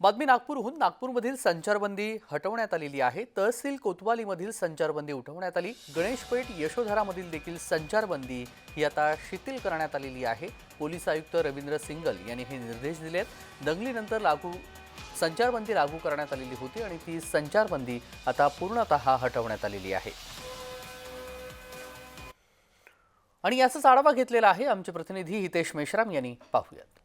बातमी नागपूरहून. नागपूरमधील संचारबंदी हटवण्यात आलेली आहे. तहसील कोतवालीमधील संचारबंदी उठवण्यात आली. गणेशपेठ यशोधरामधील देखील संचारबंदी ही आता शिथिल करण्यात आलेली आहे. पोलीस आयुक्त रवींद्र सिंगल यांनी हे निर्देश दिले आहेत दंगलीनंतर लागू संचारबंदी लागू करण्यात आलेली होती आणि ती संचारबंदी आता पूर्णतः हटवण्यात आलेली आहे. आणि याचाच आढावा घेतलेला आहे आमचे प्रतिनिधी हितेश मेश्राम यांनी. पाहूयात.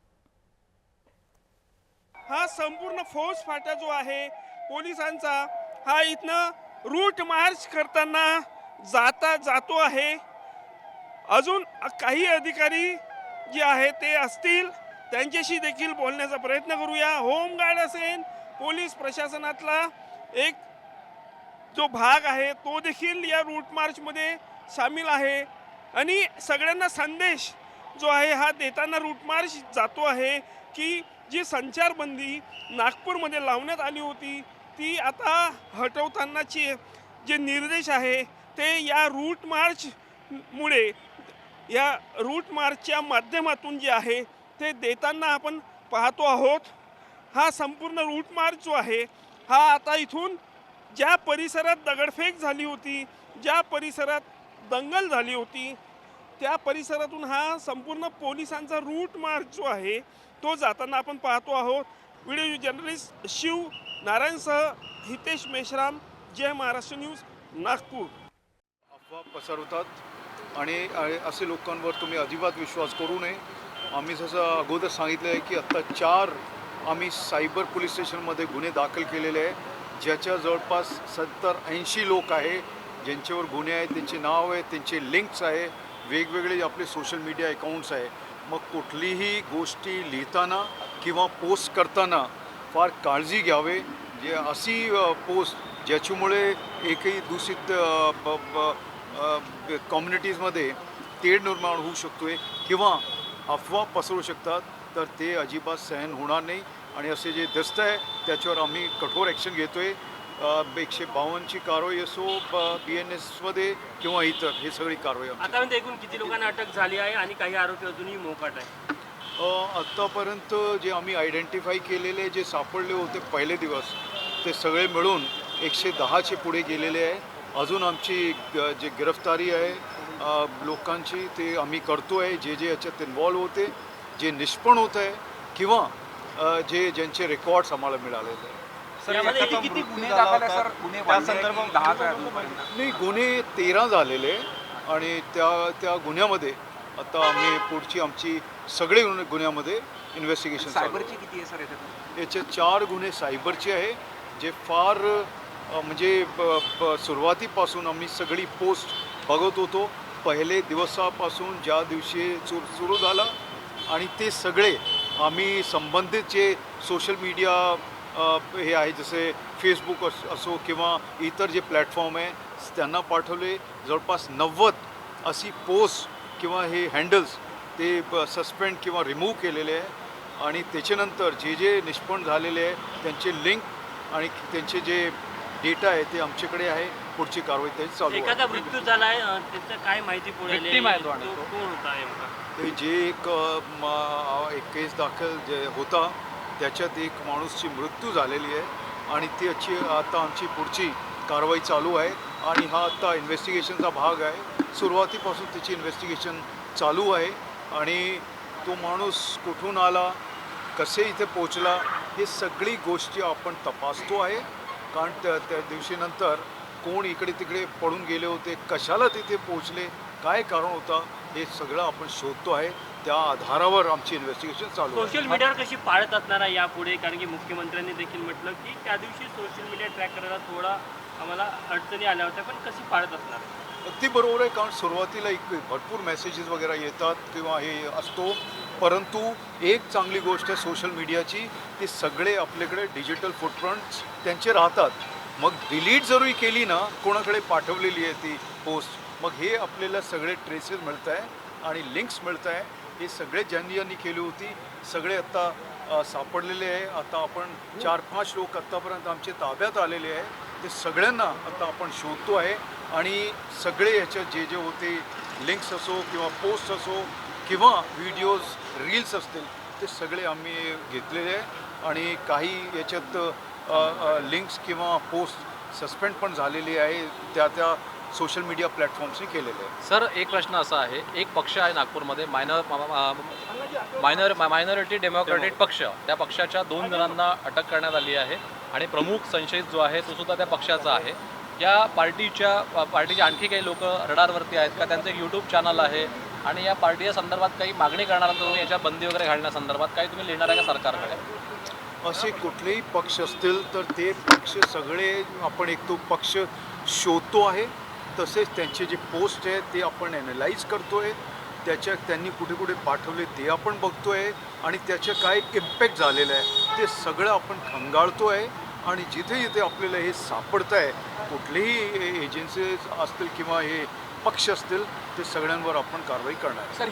हा संपूर्ण फौज फाटा जो आहे पोलिसांचा हा इथनं रूट मार्च करताना जाता जातो आहे. अजून काही अधिकारी जे आहे ते असतील त्यांच्याशी देखील बोलण्याचा प्रयत्न करूया. होमगार्ड असेल पोलीस प्रशासनातला एक जो भाग आहे तो देखील या रूट मार्चमध्ये सामील आहे. आणि सगळ्यांना संदेश जो आहे हा देताना रूट मार्च जातो आहे की जी संचारबंदी नागपूरमध्ये लावण्यात आली होती ती आता हटवतानाची जे निर्देश आहे ते या रूट मार्चमुळे या रूट मार्चच्या माध्यमातून जे आहे ते देताना आपण पाहतो आहोत. हा संपूर्ण रूट मार्च जो आहे हा आता इथून ज्या परिसरात दगडफेक झाली होती ज्या परिसरात दंगल झाली होती त्या परिसरातून हा संपूर्ण पोलिसांचा रूट मार्च जो आहे तो जाताना आपण पाहतो आहोत. व्हिडिओ जर्नलिस्ट शिव नारायणसह हितेश मेश्राम. जय महाराष्ट्र न्यूज नागपूर. अफवा पसरवतात आणि असे लोकांवर तुम्ही अजिबात विश्वास करू नये. आम्ही जसं अगोदर सांगितलं आहे की आत्ता चार आम्ही सायबर पोलीस स्टेशनमध्ये गुन्हे दाखल केलेले आहे. ज्याच्या जवळपास सत्तर ऐंशी लोक आहे ज्यांच्यावर गुन्हे आहेत त्यांचे नाव आहे त्यांचे लिंक्स आहे वेगवेगळे आपले सोशल मीडिया अकाउंट्स आहे. मग कुठलीही गोष्टी लिहिताना किंवा पोस्ट करताना फार काळजी घ्यावे. जे अशी पोस्ट ज्याच्यामुळे एकही दूषित ब- ब- कम्युनिटीजमध्ये तेढ निर्माण होऊ शकतो आहे किंवा अफवा पसरू शकतात तर ते अजिबात सहन होणार नाही. आणि असे जे दस्त आहे त्याच्यावर आम्ही कठोर ॲक्शन घेतो आहे एकशे बावन्नची कारवाई असो बी एन एसमध्ये किंवा इतर हे सगळी कारवाई आतापर्यंत एकूण किती लोकांना अटक झाली आहे आणि काही आरोपी अजूनही मोकाट आहे आत्तापर्यंत जे आम्ही आयडेंटिफाय केलेले जे सापडले होते पहिले दिवस ते सगळे मिळून एकशे दहाचे पुढे गेलेले आहे. अजून आमची जे गिरफ्तारी आहे लोकांची ते आम्ही करतो आहे जे जे याच्यात इन्वॉल्व होते जे निष्पण होत आहे किंवा जे ज्यांचे रेकॉर्ड्स आम्हाला मिळालेले आहे यामध्ये किती गुन्हे झाला दाखल होता. आहे, सर? गुन्हे त्या वाढले आहे की संदर्भात दहा काय अजूनपर्यंत? नाही गुन्हे तेरा झालेले आणि त्या त्या गुन्ह्यामध्ये आता आम्ही पुढची आमची सगळे गुन्हे- गुन्ह्यामध्ये इन्व्हेस्टिगेशन चालू आहे. सायबरची किती आहे सर याच्यात याचे चार गुन्हे सायबरचे आहे जे फार अ, म्हणजे ब- ब- सुरुवातीपासून आम्ही सगळी पोस्ट बघत होतो पहिले दिवसापासून ज्या दिवशी सु सुरू झाला आणि ते सगळे आम्ही संबंधित जे सोशल मीडिया हे आहे जसे फेसबुक अस असो किंवा इतर जे प्लॅटफॉर्म आहे त्यांना पाठवले. जवळपास नव्वद अशी पोस्ट किंवा हे हँडल्स ते सस्पेंड किंवा रिमूव्ह केलेले आहे. आणि त्याच्यानंतर जे जे निष्पन्न झालेले आहे त्यांचे लिंक आणि त्यांचे जे डेटा आहे ते आमच्याकडे आहे. पुढची कारवाई त्याची चालू आहे. एखादा मृत्यू झाला आहे त्याचं काय माहिती पुढे तो जे एक केस दाखल जे होता त्याच्यात एक माणूसची मृत्यू झालेली आहे आणि त्याची आता आमची पुढची कारवाई चालू आहे आणि हा आत्ता इन्व्हेस्टिगेशनचा भाग आहे. सुरुवातीपासून त्याची इन्व्हेस्टिगेशन चालू आहे आणि तो माणूस कुठून आला कसे इथे पोचला हे सगळी गोष्टी आपण तपासतो आहे. कारण त्या त्या दिवशीनंतर कोण इकडे तिकडे पडून गेले होते कशाला तिथे पोचले काय कारण होता हे सगळं आपण शोधतो आहे. त्या आधारावर आमची इन्व्हेस्टिगेशन चालू आहे. सोशल मीडियावर कशी पाळत असणार आहे यापुढे? कारण की मुख्यमंत्र्यांनी देखील म्हटलं की त्या दिवशी सोशल मीडिया ट्रॅक करायला थोडा आम्हाला अडचणी आल्या होत्या पण कशी पाळत असणार अगदी बरोबर आहे कारण सुरुवातीला एक भरपूर मेसेजेस वगैरे येतात किंवा हे असतो. परंतु एक चांगली गोष्ट आहे सोशल मीडियाची ते सगळे आपल्याकडे डिजिटल फुटप्रिंट्स त्यांचे राहतात. मग डिलीट जरी केली ना कोणाकडे पाठवलेली आहे ती पोस्ट मग हे आपल्याला सगळे ट्रेसेस मिळत आहे आणि लिंक्स मिळत आहे हे सगळे ज्यांनी यांनी केली होती सगळे आत्ता सापडलेले आहे. आता आपण चार पाच लोक आत्तापर्यंत आमचे ताब्यात आलेले आहे. ते सगळ्यांना आता आपण शोधतो आहे. आणि सगळे ह्याच्यात जे जे होते लिंक्स असो किंवा पोस्ट असो किंवा व्हिडिओज रील्स असतील ते सगळे आम्ही घेतलेले आहे. आणि काही याच्यात लिंक्स किंवा पोस्ट सस्पेंड पण झालेली आहे. त्या त्या सोशल मीडिया प्लॅटफॉर्म्सनी केलेले आहे. सर एक प्रश्न असा आहे. एक पक्ष आहे नागपूरमध्ये मायनर मायनर मायनॉरिटी डेमोक्रॅटिक पक्ष. त्या पक्षाच्या दोन जणांना अटक करण्यात आली आहे आणि प्रमुख संशयित जो आहे तो सुद्धा त्या पक्षाचा आहे. या पार्टीच्या पार्टीचे आणखी काही लोक रडारवरती आहेत का? त्यांचं एक यूट्यूब चॅनल आहे आणि या पार्टीच्या संदर्भात काही मागणी करणार तुम्ही याच्या बंदी वगैरे घालण्यासंदर्भात काही तुम्ही लिहिणार आहे का सरकारकडे? असे कुठलेही पक्ष असतील तर ते पक्ष सगळे आपण एक तो पक्ष शोधतो आहे. तसेच त्यांचे जे पोस्ट आहेत ते आपण ॲनलाईज करतो आहे त्याच्या त्यांनी कुठे कुठे पाठवले ते आपण बघतो आहे आणि त्याचं काय इम्पॅक्ट झालेलं आहे ते सगळं आपण खंगाळतो आहे आणि जिथे जिथे आपल्याला हे सापडतं आहे कुठलेही एजन्सीज असतील किंवा हे पक्ष असतील ते सगळ्यांवर आपण कारवाई करणार सर